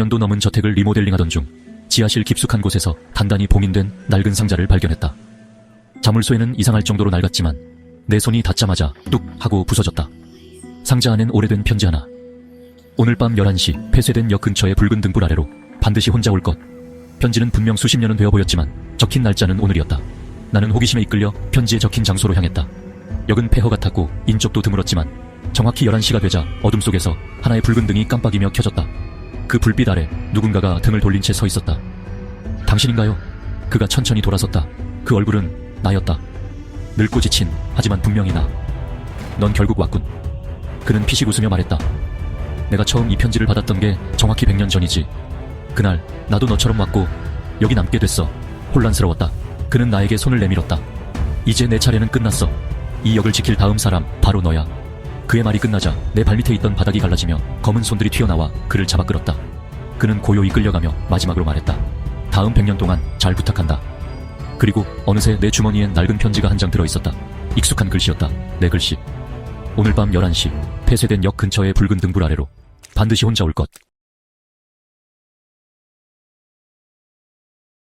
100년도 넘은 저택을 리모델링하던 중 지하실 깊숙한 곳에서 단단히 봉인된 낡은 상자를 발견했다. 자물쇠는 이상할 정도로 낡았지만 내 손이 닿자마자 뚝 하고 부서졌다. 상자 안엔 오래된 편지 하나. 오늘 밤 11시 폐쇄된 역 근처의 붉은 등불 아래로 반드시 혼자 올 것. 편지는 분명 수십 년은 되어 보였지만 적힌 날짜는 오늘이었다. 나는 호기심에 이끌려 편지에 적힌 장소로 향했다. 역은 폐허 같았고 인적도 드물었지만 정확히 11시가 되자 어둠 속에서 하나의 붉은 등이 깜빡이며 켜졌다. 그 불빛 아래 누군가가 등을 돌린 채 서 있었다. 당신인가요? 그가 천천히 돌아섰다. 그 얼굴은 나였다. 늙고 지친 하지만 분명히 나. 넌 결국 왔군. 그는 피식 웃으며 말했다. 내가 처음 이 편지를 받았던 게 정확히 100년 전이지. 그날 나도 너처럼 왔고 여기 남게 됐어. 혼란스러웠다. 그는 나에게 손을 내밀었다. 이제 내 차례는 끝났어. 이 역을 지킬 다음 사람 바로 너야. 그의 말이 끝나자 내 발밑에 있던 바닥이 갈라지며 검은 손들이 튀어나와 그를 잡아 끌었다. 그는 고요히 끌려가며 마지막으로 말했다. 다음 100년 동안 잘 부탁한다. 그리고 어느새 내 주머니엔 낡은 편지가 한 장 들어있었다. 익숙한 글씨였다. 내 글씨. 오늘 밤 11시 폐쇄된 역 근처의 붉은 등불 아래로 반드시 혼자 올 것.